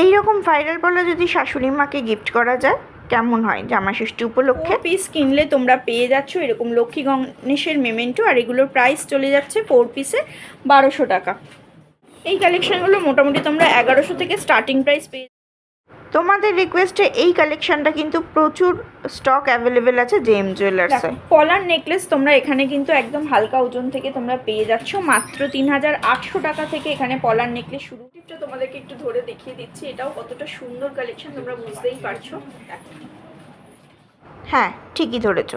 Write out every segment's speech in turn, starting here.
এই রকম ভাইরাল বলা যদি শাশুড়ি মাকে গিফট করা যায়, কেমন হয়? জামা ষষ্ঠী উপলক্ষে পিস কিনলে তোমরা পেয়ে যাচ্ছ এরকম লক্ষ্মী গণেশের মেমেন্টো আর এগুলোর প্রাইস চলে যাচ্ছে ফোর পিসে বারোশো টাকা। এই কালেকশানগুলো মোটামুটি তোমরা এগারোশো থেকে স্টার্টিং প্রাইস পেয়ে তোমাদের রিকোয়েস্টে এই কালেকশনটা কিন্তু প্রচুর স্টক অ্যাভেলেবেল আছে জেম জুয়েলার্সে পলার নেকলেস তোমরা এখানে কিন্তু একদম হালকা ওজন থেকে তোমরা পেয়ে যাচ্ছ। মাত্র তিন হাজার আটশো টাকা থেকে এখানে পলার নেকলেস শুরু। টিপটা তোমাদেরকে একটু ধরে দেখিয়ে দিচ্ছি এটাও কতটা সুন্দর কালেকশন তোমরা বুঝতেই পারছ। হ্যাঁ ঠিকই ধরেছ।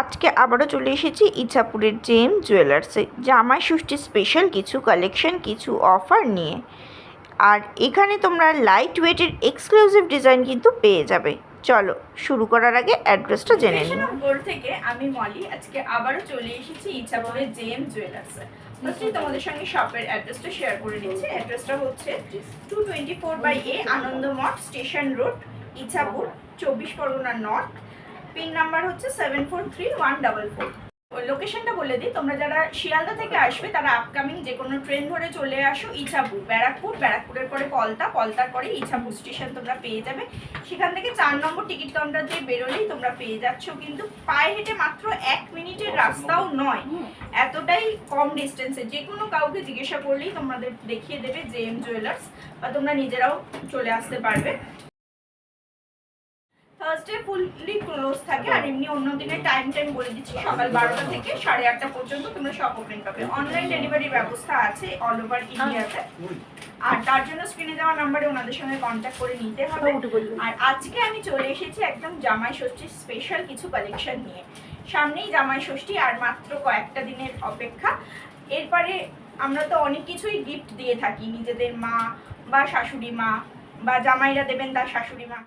আজকে আবারও চলে এসেছি ইচ্ছাপুরের জেম জুয়েলার্সে জামাই ষষ্ঠী স্পেশাল কিছু কালেকশন কিছু অফার নিয়ে। আর এখানে তোমরা লাইট ওয়েটের এক্সক্লুসিভ ডিজাইন কিন্তু পেয়ে যাবে। চলো শুরু করার আগে অ্যাড্রেসটা জেনে নিই। গোল থেকে আমি মলি আজকে আবারও চলে এসেছি ইচ্ছাপুরের জেএম জুয়েলার্সে ফার্স্টে তোমাদের সঙ্গে শপের অ্যাড্রেসটা শেয়ার করে নিচ্ছি। অ্যাড্রেসটা হচ্ছে two twenty four by A Anandamath station road Ichhapur চব্বিশ পরগনা নর্থ পিন নাম্বার হচ্ছে seven four three one double four লোকেশনটা বলে দিই। তোমরা যারা শিয়ালদা থেকে আসবে তারা আপকামিং যে কোনো ট্রেন ধরে চলে আসো ইছাপুর ব্যারাকপুর। ব্যারাকপুরের পরে পলতা পলতার পরে ইছাপুর স্টেশন তোমরা পেয়ে যাবে। সেখান থেকে চার নম্বর টিকিট কাউন্টার দিয়ে বেরোলেই তোমরা পেয়ে যাচ্ছ কিন্তু পায়ে হেঁটে মাত্র এক মিনিটের রাস্তাও নয়। এতটাই কম ডিস্টেন্সে যে কোনো কাউকে জিজ্ঞাসা করলেই তোমাদের দেখিয়ে দেবে জে এম জুয়েলার্স বা তোমরা নিজেরাও চলে আসতে পারবে। থার্সডে ফুললি ক্লোজ থাকে আর এমনি অন্য দিনের টাইম টাইম বলে দিচ্ছি সকাল বারোটা থেকে সাড়ে আটটা পর্যন্ত তোমরা শপ ওপেন পাবে। অনলাইন ডেলিভারির ব্যবস্থা আছে অল ওভার ইন্ডিয়াতে আর তার জন্য স্ক্রিনে দেওয়া নাম্বারে ওনাদের সঙ্গে কন্ট্যাক্ট করে নিতে হবে। আর আজকে আমি চলে এসেছি একদম জামাই ষষ্ঠীর স্পেশাল কিছু কালেকশন নিয়ে। সামনেই জামাই ষষ্ঠী আর মাত্র কয়েকটা দিনের অপেক্ষা। এরপরে আমরা তো অনেক কিছুই গিফট দিয়ে থাকি নিজেদের মা বা শাশুড়ি মা বা জামাইরা দেবেন তার শাশুড়ি মা।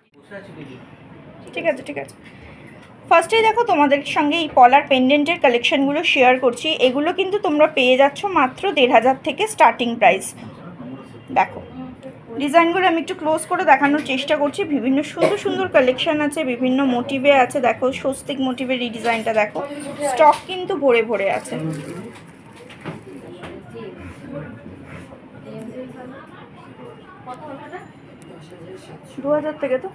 ঠিক আছে ঠিক আছে। ফার্স্টেই দেখো, তোমাদের সঙ্গে এই পলার পেন্ডেন্টের কালেকশানগুলো শেয়ার করছি। এগুলো কিন্তু তোমরা পেয়ে যাচ্ছ মাত্র দেড় হাজার থেকে স্টার্টিং প্রাইস দেখো ডিজাইনগুলো আমি একটু ক্লোজ করে দেখানোর চেষ্টা করছি। বিভিন্ন সুন্দর সুন্দর কালেকশান আছে, বিভিন্ন মোটিভে আছে। দেখো, স্বস্তিক মোটিভের এই ডিজাইনটা দেখো। স্টক কিন্তু ভরে ভরে আছে। দু হাজার থেকে তো?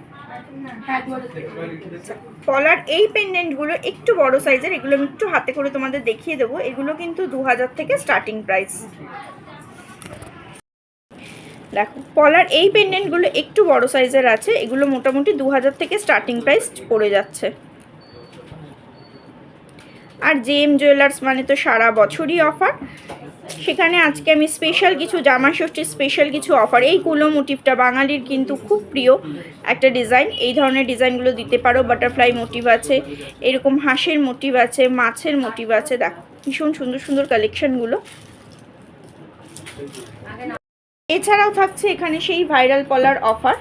পলার এই পেন্ডেন্টগুলো একটু বড় সাইজের এগুলো আমি একটু হাতে করে তোমাদের দেখিয়ে দেবো। এগুলো কিন্তু দু হাজার থেকে স্টার্টিং প্রাইস দেখো পলার এই পেন্ডেন্টগুলো একটু বড় সাইজের আছে, এগুলো মোটামুটি দু হাজার থেকে স্টার্টিং প্রাইস পড়ে যাচ্ছে। আর জেএম জুয়েলার্স মানে তো সারা বছরই অফার সেখানে আজকে আমি স্পেশাল কিছু জামা ষষ্ঠীর স্পেশাল কিছু অফার এই কুলো মোটিভটা বাঙালির কিন্তু খুব প্রিয় একটা ডিজাইন এই ধরনের ডিজাইনগুলো দিতে পারো বাটারফ্লাই মোটিভ আছে, এরকম হাঁসের মোটিভ আছে, মাছের মোটিভ আছে, দেখো, ভীষণ সুন্দর সুন্দর কালেকশনগুলো এছাড়াও থাকছে এখানে সেই ভাইরাল পলার অফার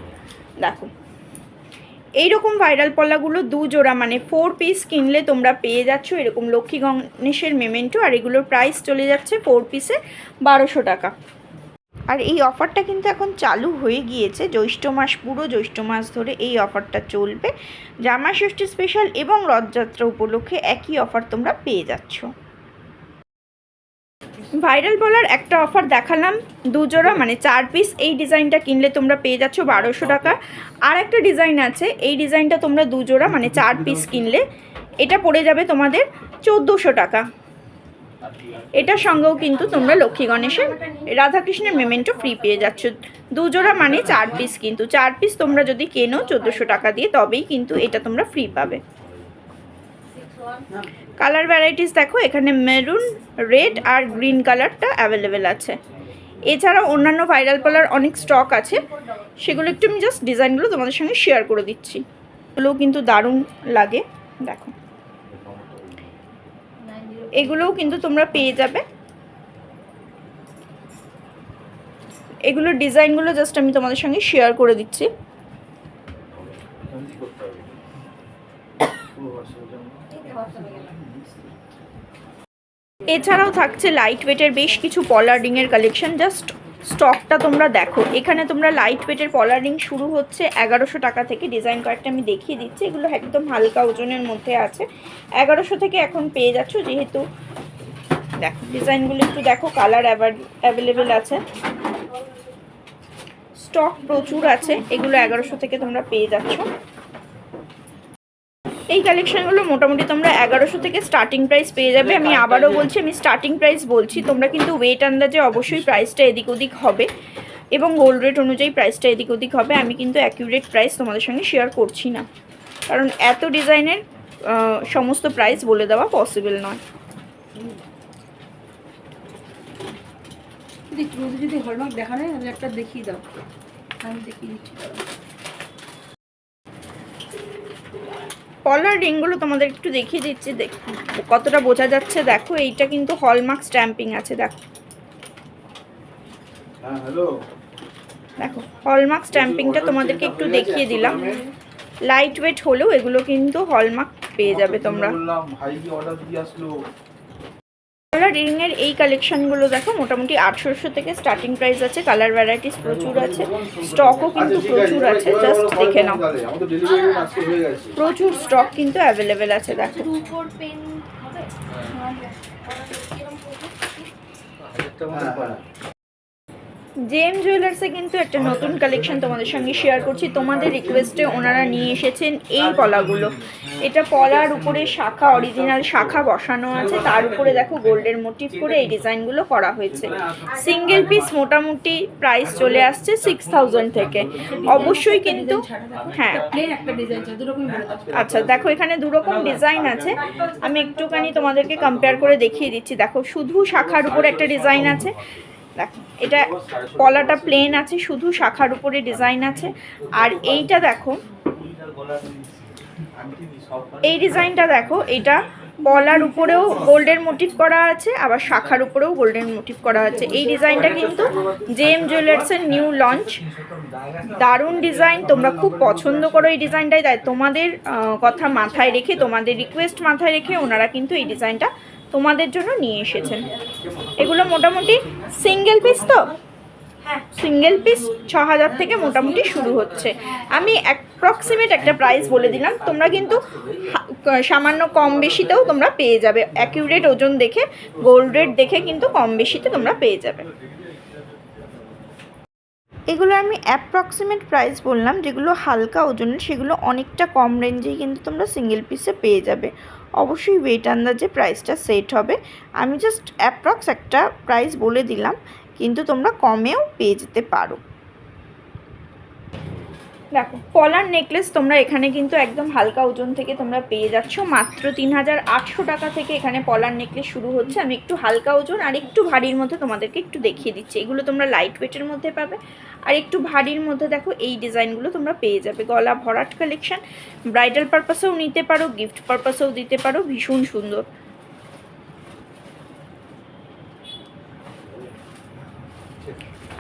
দেখো। এইরকম ভাইরাল পলাগুলো দু জোড়া মানে ফোর পিস কিনলে তোমরা পেয়ে যাচ্ছ। এরকম লক্ষ্মী গণেশের মেমেন্টো আর এগুলোর প্রাইস চলে যাচ্ছে ফোর পিসে বারোশো টাকা। আর এই অফারটা কিন্তু এখন চালু হয়ে গিয়েছে। জ্যৈষ্ঠ মাস পুরো, জ্যৈষ্ঠ মাস ধরে এই অফারটা চলবে। জামা ষষ্ঠী স্পেশাল এবং রথযাত্রা উপলক্ষে একই অফার তোমরা পেয়ে যাচ্ছ। ভাইরাল বলার একটা অফার দেখালাম দুজোড়া মানে চার পিস এই ডিজাইনটা কিনলে তোমরা পেয়ে যাচ্ছ বারোশো টাকা। আর একটা ডিজাইন আছে এই ডিজাইনটা তোমরা দুজোড়া মানে চার পিস কিনলে এটা পড়ে যাবে তোমাদের চোদ্দোশো টাকা। এটার সঙ্গেও কিন্তু তোমরা লক্ষ্মী গণেশের রাধাকৃষ্ণের মেমেন্টও ফ্রি পেয়ে যাচ্ছ। দুজোড়া মানে চার পিস কিন্তু। চার পিস তোমরা যদি কেনো চোদ্দোশো টাকা দিয়ে তবেই কিন্তু এটা তোমরা ফ্রি পাবে। কালার ভ্যারাইটিস দেখো এখানে মেরুন রেড আর গ্রিন কালারটা অ্যাভেলেবেল আছে। এছাড়া অন্যান্য ভাইরাল কালার অনেক স্টক আছে সেগুলো একটু আমি জাস্ট ডিজাইনগুলো তোমাদের সঙ্গে শেয়ার করে দিচ্ছি। এগুলোও কিন্তু দারুণ লাগে দেখো। এগুলোও কিন্তু তোমরা পেয়ে যাবে। এগুলোর ডিজাইনগুলো জাস্ট আমি তোমাদের সঙ্গে শেয়ার করে দিচ্ছি। এছাড়াও থাকছে লাইট ওয়েটের বেশ কিছু পলার রিংয়ের কালেকশন জাস্ট স্টকটা তোমরা দেখো। এখানে তোমরা লাইট ওয়েটের পলার শুরু হচ্ছে এগারোশো টাকা থেকে। ডিজাইন কার্ডটা আমি দেখিয়ে দিচ্ছি। এগুলো একদম হালকা ওজনের মধ্যে আছে। এগারোশো থেকে এখন পেয়ে যাচ্ছ যেহেতু দেখো ডিজাইনগুলো একটু দেখো কালার অ্যাভেলেবেল আছে। স্টক প্রচুর আছে। এগুলো এগারোশো থেকে তোমরা পেয়ে যাচ্ছ। এই কালেকশনগুলো মোটামুটি তোমরা এগারোশো থেকে স্টার্টিং প্রাইস পেয়ে যাবে। আমি আবারও বলছি আমি স্টার্টিং প্রাইস বলছি তোমরা কিন্তু ওয়েট আন্দাজে অবশ্যই প্রাইসটা এদিক ওদিক হবে এবং গোল্ড রেট অনুযায়ী প্রাইসটা এদিক ওদিক হবে। আমি কিন্তু অ্যাকিউরেট প্রাইস তোমাদের সঙ্গে শেয়ার করছি না। কারণ এত ডিজাইনের সমস্ত প্রাইস বলে দেওয়া পসিবল নয়। যদি যদি হলমার্ক দেখানো হয় তাহলে একটা দেখিয়ে দাও। আমি দেখিয়ে দিচ্ছি। কলার রিংগুলো তোমাদের একটু দেখিয়ে দিচ্ছি দেখ কতটা বোঝা যাচ্ছে। দেখো এইটা কিন্তু হলমার্ক স্ট্যাম্পিং আছে দেখো। হ্যাঁ হ্যালো দেখো হলমার্ক স্ট্যাম্পিংটা তোমাদেরকে একটু দেখিয়ে দিলাম। লাইট ওয়েট হলেও এগুলো কিন্তু হলমার্ক পেয়ে যাবে তোমরা। কালার রিংয়ের এই কালেকশনগুলো দেখো মোটামুটি আটশোশো থেকে স্টার্টিং প্রাইস আছে কালার ভ্যারাইটিস প্রচুর আছে স্টকও কিন্তু প্রচুর আছে জাস্ট দেখে নাও। প্রচুর স্টক কিন্তু অ্যাভেলেবেল আছে দেখো। পেন জেম জুয়েলার্সে কিন্তু একটা নতুন কালেকশন তোমাদের সঙ্গে শেয়ার করছি। তোমাদের রিকোয়েস্টে ওনারা নিয়ে এসেছেন এই পলাগুলো। এটা পলার উপরে শাখা অরিজিনাল শাখা বসানো আছে। তার উপরে দেখো গোল্ডের মোটিভ করে এই ডিজাইনগুলো করা হয়েছে। সিঙ্গেল পিস মোটামুটি প্রাইস চলে আসছে সিক্স থাউজেন্ড থেকে। অবশ্যই কিন্তু হ্যাঁ। দুরকম আচ্ছা দেখো এখানে দু রকম ডিজাইন আছে। আমি একটুখানি তোমাদেরকে কম্পেয়ার করে দেখিয়ে দিচ্ছি। দেখো শুধু শাখার উপরে একটা ডিজাইন আছে। দেখো, এটা কলাটা প্লেন আছে, শুধু শাখার উপরে ডিজাইন আছে। আর এইটা দেখো, এই ডিজাইনটা দেখো, এটা পলার উপরেও গোল্ডের মোটিভ করা আছে, আবার শাখার উপরেও গোল্ডেন মোটিভ করা আছে। এই ডিজাইনটা কিন্তু জেম জুয়েলার্সের নিউ লঞ্চ দারুণ ডিজাইন তোমরা খুব পছন্দ করো এই ডিজাইনটাই তাই তোমাদের কথা মাথায় রেখে, তোমাদের রিকোয়েস্ট মাথায় রেখে ওনারা কিন্তু এই ডিজাইনটা তোমাদের জন্য নিয়ে এসেছেন। এগুলো মোটামুটি সিঙ্গেল পিস তো? সিঙ্গেল পিস ছ হাজার থেকে মোটামুটি শুরু হচ্ছে। আমি অ্যাপ্রক্সিমেট একটা প্রাইস বলে দিলাম। তোমরা কিন্তু সামান্য কম বেশিতেও তোমরা পেয়ে যাবে। অ্যাকিউরেট ওজন দেখে গোল্ড রেট দেখে কিন্তু কম বেশিতে তোমরা পেয়ে যাবে। এগুলো আমি অ্যাপ্রক্সিমেট প্রাইস বললাম, যেগুলো হালকা ওজনের, সেগুলো অনেকটা কম রেঞ্জেই কিন্তু তোমরা সিঙ্গেল পিসে পেয়ে যাবে। অবশ্যই ওয়েট আন্দাজে প্রাইসটা সেট হবে। আমি জাস্ট অ্যাপ্রক্স একটা প্রাইস বলে দিলাম, কিন্তু তোমরা কমেও পেয়ে যেতে পারো। দেখো পলার নেকলেস তোমরা এখানে কিন্তু একদম হালকা ওজন থেকে তোমরা পেয়ে যাচ্ছ। মাত্র তিন হাজার আটশো টাকা থেকে এখানে পলার নেকলেস শুরু হচ্ছে। আমি একটু হালকা ওজন আর একটু ভারীর মধ্যে তোমাদেরকে একটু দেখিয়ে দিচ্ছি। এগুলো তোমরা লাইট ওয়েটের মধ্যে পাবে। আর একটু ভারীর মধ্যে দেখো, এই ডিজাইনগুলো তোমরা পেয়ে যাবে। গলা ভরাট কালেকশন ব্রাইডাল পারপাসেও নিতে পারো গিফট পারপাসেও দিতে পারো। ভীষণ সুন্দর।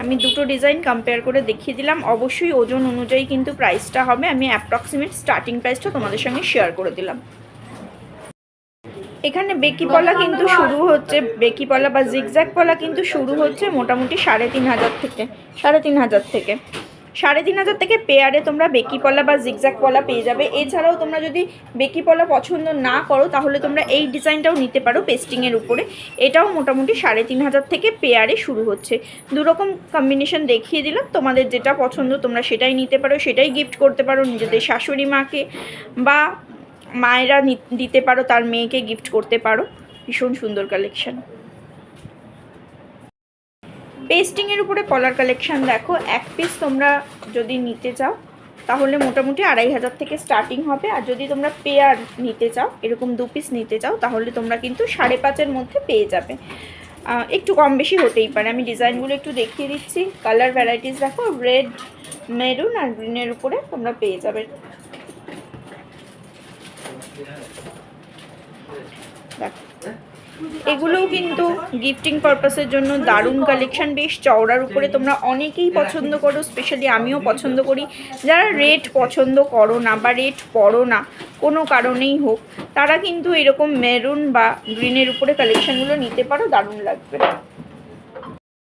আমি দুটো ডিজাইন কম্পেয়ার করে দেখিয়ে দিলাম। অবশ্যই ওজন অনুযায়ী কিন্তু প্রাইসটা হবে। আমি অ্যাপ্রক্সিমেট স্টার্টিং প্রাইসটা তোমাদের সঙ্গে শেয়ার করে দিলাম। এখানে বেকি পলা কিন্তু শুরু হচ্ছে, বেকি পলা বা জিগজ্যাগ পলা কিন্তু শুরু হচ্ছে মোটামুটি সাড়ে তিন হাজার থেকে, সাড়ে তিন হাজার থেকে। সাড়ে তিন হাজার থেকে পেয়ারে তোমরা বেকি পলা বা জিগজ্যাগ পলা পেয়ে যাবে। এছাড়াও তোমরা যদি বেকি পলা পছন্দ না করো, তাহলে তোমরা এই ডিজাইনটাও নিতে পারো পেস্টিংয়ের উপরে। এটাও মোটামুটি সাড়ে তিন হাজার থেকে পেয়ারে শুরু হচ্ছে। দুরকম কম্বিনেশন দেখিয়ে দিলাম। তোমাদের যেটা পছন্দ তোমরা সেটাই নিতে পারো, সেটাই গিফট করতে পারো নিজেদের শাশুড়ি মাকে বা মায়েরা দিতে পারো, তার মেয়েকে গিফট করতে পারো। ভীষণ সুন্দর কালেকশন পেস্টিংয়ের উপরে পলার কালেকশন দেখো, এক পিস তোমরা যদি নিতে চাও, তাহলে মোটামুটি আড়াই হাজার থেকে স্টার্টিং হবে। আর যদি তোমরা পেয়ার নিতে চাও, এরকম দু পিস নিতে চাও, তাহলে তোমরা কিন্তু সাড়ে পাঁচের মধ্যে পেয়ে যাবে। একটু কম বেশি হতেই পারে। আমি ডিজাইনগুলো একটু দেখিয়ে দিচ্ছি। কালার ভ্যারাইটিস দেখো রেড মেরুন আর গ্রিনের উপরে তোমরা পেয়ে যাবে। দেখো। এগুলোও কিন্তু গিফটিং পারপাসের জন্য দারুণ কালেকশন বেশ চওড়ার উপরে তোমরা অনেকেই পছন্দ করো স্পেশালি আমিও পছন্দ করি। যারা রেট পছন্দ করো না বা রেট পড়ো না, কোনো কারণেই হোক, তারা কিন্তু এরকম মেরুন বা গ্রিনের উপরে কালেকশনগুলো নিতে পারো, দারুণ লাগবে।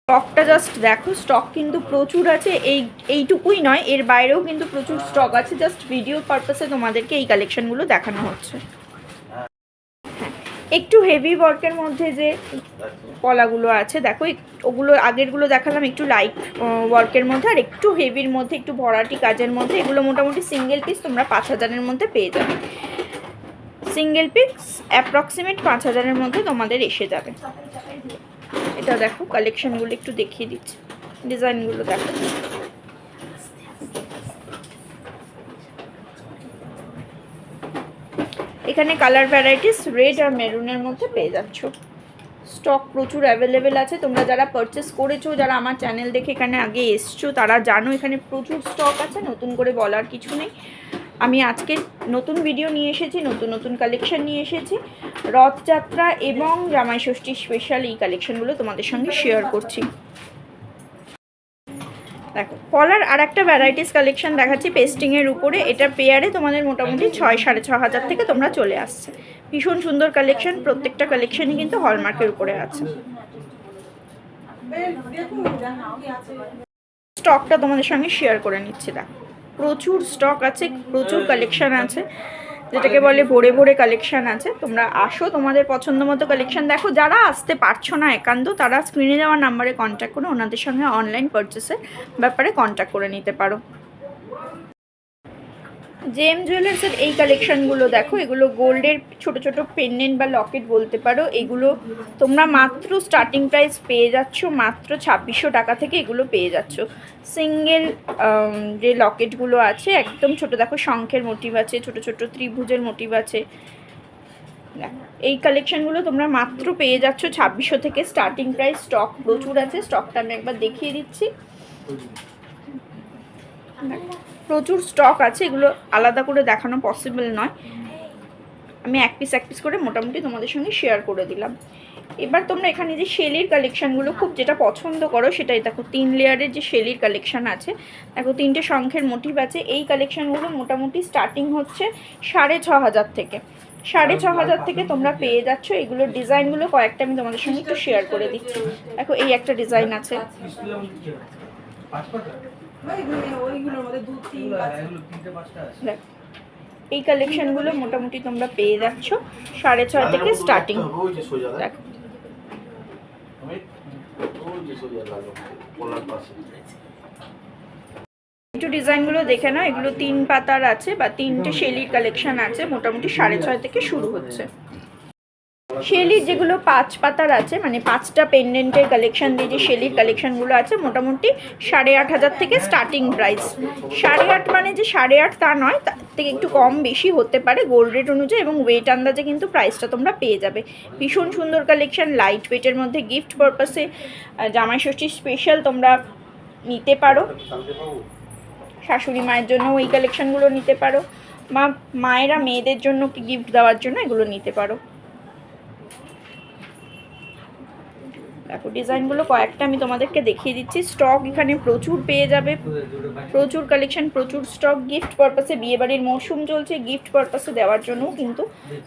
স্টকটা জাস্ট দেখো স্টক কিন্তু প্রচুর আছে, এই, এইটুকুই নয়, এর বাইরেও কিন্তু প্রচুর স্টক আছে জাস্ট ভিডিও পারপাসে তোমাদেরকে এই কালেকশনগুলো দেখানো হচ্ছে। একটু হেভি ওয়ার্কের মধ্যে যে পলাগুলো আছে, দেখো ওগুলো আগেরগুলো দেখালাম একটু লাইট ওয়ার্কের মধ্যে, আর একটু হেভির মধ্যে, একটু ভরাটি কাজের মধ্যে, এগুলো মোটামুটি সিঙ্গেল পিস তোমরা পাঁচ হাজারের মধ্যে পেয়ে যাবে। সিঙ্গেল পিস অ্যাপ্রক্সিমেট পাঁচ হাজারের মধ্যে তোমাদের এসে যাবে। এটা দেখো কালেকশনগুলো একটু দেখিয়ে দিচ্ছি ডিজাইনগুলো দেখো। এখানে কালার ভ্যারাইটিস রেড আর মেরুনের মধ্যে পেয়ে যাচ্ছ। স্টক প্রচুর অ্যাভেলেবেল আছে। তোমরা যারা পারচেস করেছ, যারা আমার চ্যানেল দেখে এখানে আগে এসছো, তারা জানো এখানে প্রচুর স্টক আছে, নতুন করে বলার কিছু নেই। আমি আজকে নতুন ভিডিও নিয়ে এসেছি, নতুন নতুন কালেকশন নিয়ে এসেছি। রথযাত্রা এবং জামাই ষষ্ঠী স্পেশাল এই কালেকশনগুলো তোমাদের সঙ্গে শেয়ার করছি। দেখো, কলার আর একটা ভ্যারাইটিস কালেকশন দেখাচ্ছি পেস্টিংয়ের উপরে। এটা পেয়ারে তোমাদের মোটামুটি ছয়, সাড়ে ছ হাজার থেকে তোমরা চলে আসছে। ভীষণ সুন্দর কালেকশন প্রত্যেকটা কালেকশনই কিন্তু হলমার্কের উপরে আছে। স্টকটা তোমাদের সঙ্গে শেয়ার করে নিচ্ছি, দেখো। প্রচুর স্টক আছে, প্রচুর কালেকশন আছে। যেটাকে বলে ভোরে ভোরে কালেকশন আছে তোমরা আসো তোমাদের পছন্দ মতো কালেকশন দেখো যারা আসতে পারছ না একান্ত তারা স্ক্রিনে যাওয়ার নাম্বারে কন্ট্যাক্ট করে ওনাদের সঙ্গে অনলাইন পারচেসের ব্যাপারে কন্ট্যাক্ট করে নিতে পারো। জেম জুয়েলার্সের এই কালেকশনগুলো দেখো, এগুলো গোল্ডের ছোট ছোট পেন্ডেন্ট বা লকেট বলতে পারো। এগুলো তোমরা মাত্র স্টার্টিং প্রাইস পেয়ে যাচ্ছ, মাত্র ছাব্বিশশো টাকা থেকে এগুলো পেয়ে যাচ্ছ। সিঙ্গেল যে লকেটগুলো আছে, একদম ছোট, দেখো শঙ্খের মোটিভ আছে, ছোট ছোট ত্রিভুজের মোটিভ আছে। এই কালেকশনগুলো তোমরা মাত্র পেয়ে যাচ্ছ ছাব্বিশশো থেকে স্টার্টিং প্রাইস স্টক প্রচুর আছে স্টকটা আমি একবার দেখিয়ে দিচ্ছি। প্রচুর স্টক আছে, এগুলো আলাদা করে দেখানো পসিবল নয়। আমি এক পিস এক পিস করে মোটামুটি তোমাদের সঙ্গে শেয়ার করে দিলাম। এবার তোমরা এখানে যে শেলির কালেকশানগুলো খুব যেটা পছন্দ করো সেটাই। দেখো, তিন লেয়ারের যে শেলির কালেকশান আছে, দেখো, তিনটে শঙ্খের মোটিভ আছে। এই কালেকশানগুলো মোটামুটি স্টার্টিং হচ্ছে সাড়ে ছ হাজার থেকে। সাড়ে ছ হাজার থেকে তোমরা পেয়ে যাচ্ছ। এগুলোর ডিজাইনগুলো কয়েকটা আমি তোমাদের সঙ্গে একটু শেয়ার করে দিচ্ছি। দেখো, এই একটা ডিজাইন আছে। এই কালেকশনগুলো মোটামুটি তোমরা পেয়ে যাচ্ছ সাড়ে ছয় থেকে স্টার্টিং একটু ডিজাইনগুলো দেখে নাও এগুলো তিন পাতার আছে বা তিনটে শেলির কালেকশন আছে মোটামুটি সাড়ে ছয় থেকে শুরু হচ্ছে। শেলির যেগুলো পাঁচ পাতার আছে মানে পাঁচটা পেন্ডেন্টের কালেকশন দিয়ে যে শেলির কালেকশনগুলো আছে, মোটামুটি সাড়ে আট হাজার থেকে স্টার্টিং প্রাইস সাড়ে আট মানে যে সাড়ে আট তা নয় তার থেকে একটু কম বেশি হতে পারে গোল্ড রেট অনুযায়ী এবং ওয়েট আন্দাজে কিন্তু প্রাইসটা তোমরা পেয়ে যাবে। ভীষণ সুন্দর কালেকশন লাইট ওয়েটের মধ্যে গিফট পারপাসে জামাই ষষ্ঠী স্পেশাল তোমরা নিতে পারো। শাশুড়ি মায়ের জন্য ওই কালেকশনগুলো নিতে পারো, বা মায়েরা মেয়েদের জন্য গিফট দেওয়ার জন্য এগুলো নিতে পারো। দেখো, ডিজাইনগুলো কয়েকটা আমি তোমাদেরকে দেখিয়ে দিচ্ছি। স্টক এখানে প্রচুর পেয়ে যাবে। প্রচুর কালেকশন, প্রচুর স্টক। গিফট পারপাসে বিয়েবাড়ির মৌসুম চলছে। গিফট পারপাসে দেওয়ার জন্য কিন্তু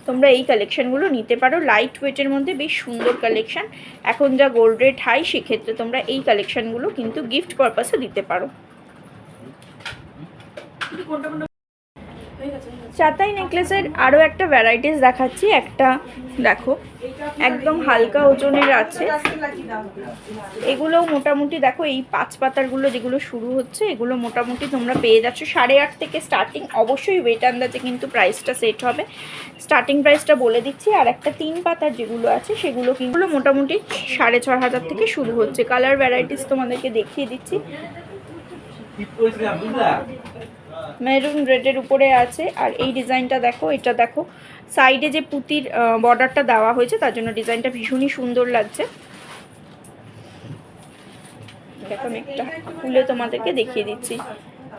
তোমরা এই কালেকশনগুলো নিতে পারো। লাইট ওয়েটের মধ্যে বেশ সুন্দর কালেকশন। এখন যা গোল্ড রেট হাই সেক্ষেত্রে তোমরা এই কালেকশনগুলো কিন্তু গিফট পারপাসে দিতে পারো। চাতাই নেকলেসের আরও একটা ভ্যারাইটিস দেখাচ্ছি। একটা দেখো, একদম হালকা ওজনের আছে। এগুলো মোটামুটি দেখো, এই পাঁচ পাতারগুলো যেগুলো শুরু হচ্ছে, এগুলো মোটামুটি তোমরা পেয়ে যাচ্ছ। সাড়ে আট থেকে স্টার্টিং অবশ্যই ওয়েট আন্দাজে কিন্তু প্রাইসটা সেট হবে। স্টার্টিং প্রাইসটা বলে দিচ্ছি, আর একটা তিন পাতার যেগুলো আছে, সেগুলো কিন্তু মোটামুটি সাড়ে ছ হাজার থেকে শুরু হচ্ছে। কালার ভ্যারাইটিস তোমাদেরকে দেখিয়ে দিচ্ছি। মেরুন রেডের উপরে আছে। আর এই ডিজাইনটা দেখো, এটা দেখো, সাইডে যে পুতির বর্ডারটা দেওয়া হয়েছে, তার জন্য ডিজাইনটা ভীষণই সুন্দর লাগছে। দেখো আমি একটা খুলে তোমাদেরকে দেখিয়ে দিচ্ছি।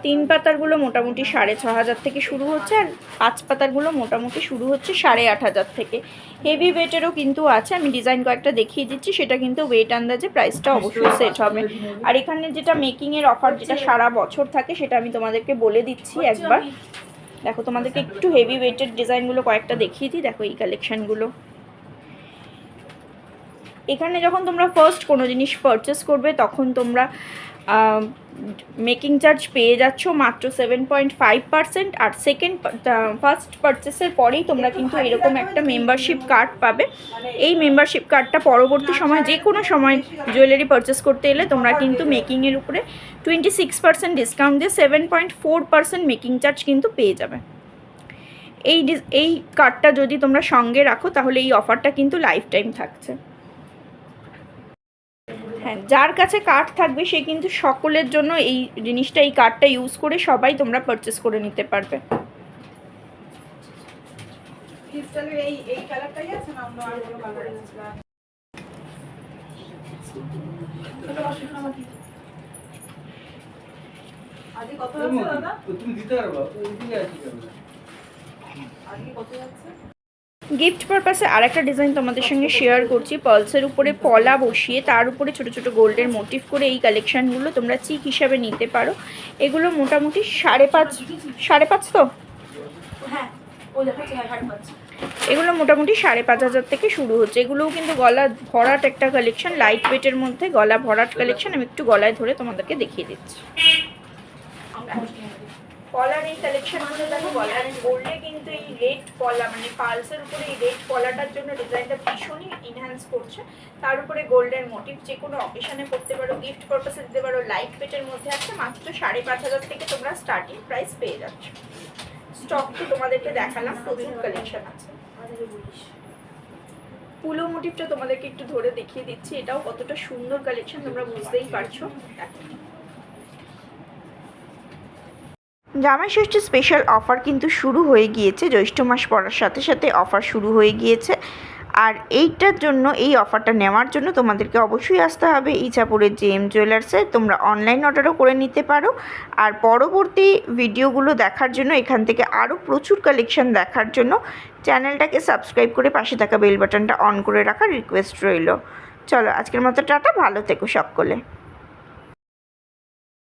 তিন পাতারগুলো মোটামুটি সাড়ে ছ হাজার থেকে শুরু হচ্ছে আর পাঁচ পাতারগুলো মোটামুটি শুরু হচ্ছে সাড়ে আট হাজার থেকে। হেভি ওয়েটেরও কিন্তু আছে, আমি ডিজাইন কয়েকটা দেখিয়ে দিচ্ছি, সেটা কিন্তু ওয়েট আন্দাজে প্রাইসটা অবশ্যই সেট হবে। আর এখানে যেটা মেকিংয়ের অফার যেটা সারা বছর থাকে, সেটা আমি তোমাদেরকে বলে দিচ্ছি একবার। দেখো, তোমাদেরকে একটু হেভি ওয়েটের ডিজাইনগুলো কয়েকটা দেখিয়ে দিই। দেখো, এই কালেকশানগুলো এখানে যখন তোমরা ফার্স্ট কোনো জিনিস পারচেস করবে, তখন তোমরা মেকিং চার্জ পেয়ে যাচ্ছ মাত্র সেভেন পয়েন্ট ফাইভ পার্সেন্ট আর সেকেন্ড ফার্স্ট পারচেসের পরেই তোমরা কিন্তু এরকম একটা মেম্বারশিপ কার্ড পাবে। এই মেম্বারশিপ কার্ডটা পরবর্তী সময় যে কোনো সময় জুয়েলারি পারচেস করতে এলে তোমরা কিন্তু মেকিংয়ের উপরে টোয়েন্টি সিক্স পার্সেন্ট ডিসকাউন্ট দিয়ে seven point four percent making charge কিন্তু পেয়ে যাবে। এই এই কার্ডটা যদি তোমরা সঙ্গে রাখো তাহলে এই অফারটা কিন্তু লাইফ টাইম থাকছে। হ্যাঁ যার কাছে কার্ড থাকবে সে কিন্তু সকলের জন্য এই জিনিসটা এই কার্ডটা ইউজ করে সবাই তোমরা পারচেস করে নিতে পারবে। তুমি দিতে পারবা আজকে কত যাচ্ছে? গিফট পারপাসে আর একটা ডিজাইন তোমাদের সঙ্গে শেয়ার করছি। পলসের উপরে পলা বসিয়ে তার উপরে ছোট ছোট গোল্ডের মোটিভ করে এই কালেকশানগুলো তোমরা চিক হিসাবে নিতে পারো। এগুলো মোটামুটি সাড়ে পাঁচ সাড়ে পাঁচ তো? হ্যাঁ হ্যাঁ এগুলো মোটামুটি সাড়ে পাঁচ হাজার থেকে শুরু হচ্ছে। এগুলোও কিন্তু গলা ভরাট একটা কালেকশন লাইট ওয়েটের মধ্যে গলা ভরাট কালেকশন আমি একটু গলায় ধরে তোমাদেরকে দেখিয়ে দিচ্ছি। পলার এই কালেকশনগুলো দেখো গলার গোল্ডে কিন্তু এই রেড কলা মানে পালসের উপরে এই রেড কলাটার জন্য ডিজাইনটা ভীষণই এনহ্যান্স করছে। তার উপরে গোল্ডের মোটিভ যে কোনো অকেশনে করতে পারো গিফট পারপাসে দিতে পারো লাইট ওয়েটের মধ্যে আছে, মাত্র সাড়ে পাঁচ হাজার থেকে তোমরা স্টার্টিং প্রাইস পেয়ে যাচ্ছ। স্টক তো তোমাদেরকে দেখালাম, প্রচুর কালেকশন আছে। পুলো মোটিভটা তোমাদেরকে একটু ধরে দেখিয়ে দিচ্ছি, এটাও কতটা সুন্দর কালেকশন তোমরা বুঝতেই পারছ। দেখো জামাই ষষ্ঠী স্পেশাল অফার কিন্তু শুরু হয়ে গিয়েছে। জ্যৈষ্ঠ মাস পড়ার সাথে সাথে অফার শুরু হয়ে গিয়েছে। আর এইটার জন্য, এই অফারটা নেওয়ার জন্য তোমাদেরকে অবশ্যই আসতে হবে ইছাপুরের জে এম জুয়েলার্সে তোমরা অনলাইন অর্ডারও করে নিতে পারো। আর পরবর্তী ভিডিওগুলো দেখার জন্য, এখান থেকে আরও প্রচুর কালেকশন দেখার জন্য চ্যানেলটাকে সাবস্ক্রাইব করে পাশে থাকা বেল বাটনটা অন করে রাখার রিকোয়েস্ট রইল। চলো, আজকের মতো টাটা, ভালো থেকো সকলে।